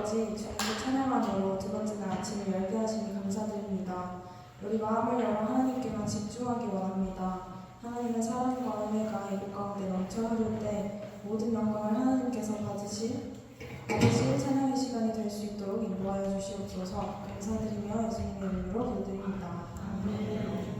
아버지, 주님의 찬양함으로 두 번째는 아침을 열게 하시니 감사드립니다. 우리 마음을 열어 하나님께만 집중하기 원합니다. 하나님의 사랑과 은혜가 이곳 가운데 넘쳐 흐를 때 모든 영광을 하나님께서 받으실 받으실 찬양의 시간이 될 수 있도록 인도하여 주시옵소서 감사드리며 예수님의 이름으로 기도드립니다. 아멘.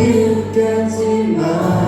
이웃까지만